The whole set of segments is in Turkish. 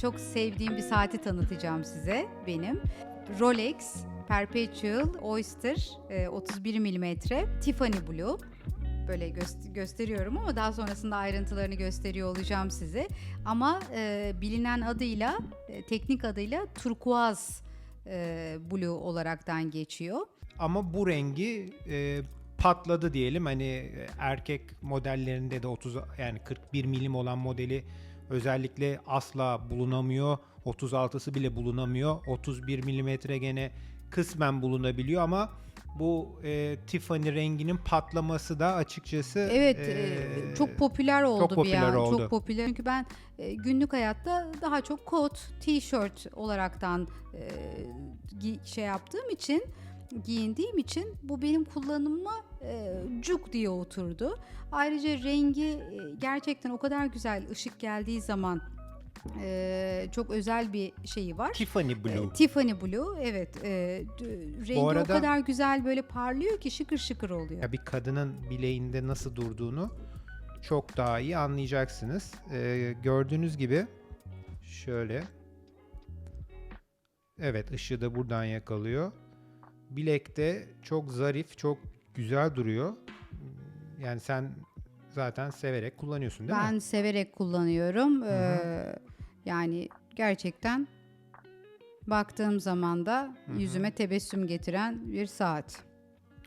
Çok sevdiğim bir saati tanıtacağım size benim. Rolex Perpetual Oyster e, 31 mm Tiffany Blue. Böyle göst- gösteriyorum ama daha sonrasında ayrıntılarını gösteriyor olacağım size. Ama e, bilinen adıyla, e, teknik adıyla turkuaz e, blue olaraktan geçiyor. Ama bu rengi e, patladı diyelim. Hani e, erkek modellerinde de 30 yani 41 milim olan modeli özellikle asla bulunamıyor. 36'sı bile bulunamıyor. 31 milimetre gene kısmen bulunabiliyor ama bu e, Tiffany renginin patlaması da açıkçası Evet, e, e, çok popüler oldu bir popüler oldu. Çok popüler. Çünkü ben e, günlük hayatta daha çok kot, tişört olaraktan e, şey yaptığım için giyindiğim için bu benim kullanımıma e, cuk diye oturdu. Ayrıca rengi e, gerçekten o kadar güzel ışık geldiği zaman e, çok özel bir şeyi var. Tiffany Blue. E, Tiffany Blue evet e, rengi arada- o kadar güzel böyle parlıyor ki şıkır şıkır oluyor. Ya bir kadının bileğinde nasıl durduğunu çok daha iyi anlayacaksınız. Ee, gördüğünüz gibi şöyle Evet ışığı da buradan yakalıyor. Bilekte çok zarif, çok güzel duruyor. Yani sen zaten severek kullanıyorsun değil ben mi? severek kullanıyorum. Ee, yani gerçekten baktığım zaman da yüzüme tebessüm getiren bir saat.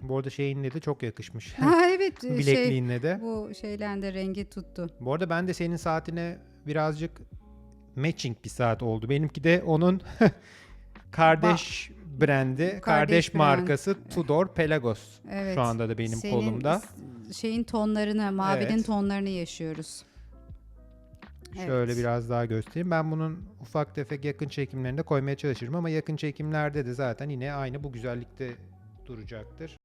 Bu arada şeyinle de çok yakışmış. ha evet şey Bilekliğinle de. bu şeylen de rengi tuttu. Bu arada ben de senin saatine birazcık matching bir saat oldu. Benimki de onun kardeş brandi, kardeş, brand. markası Tudor Pelagos. Evet. Şu anda da benim Senin kolumda. şeyin tonlarını, mavinin Evet. tonlarını yaşıyoruz. Şöyle Evet. biraz daha göstereyim. Ben bunun ufak tefek yakın çekimlerinde koymaya çalışırım ama yakın çekimlerde de zaten yine aynı bu güzellikte duracaktır.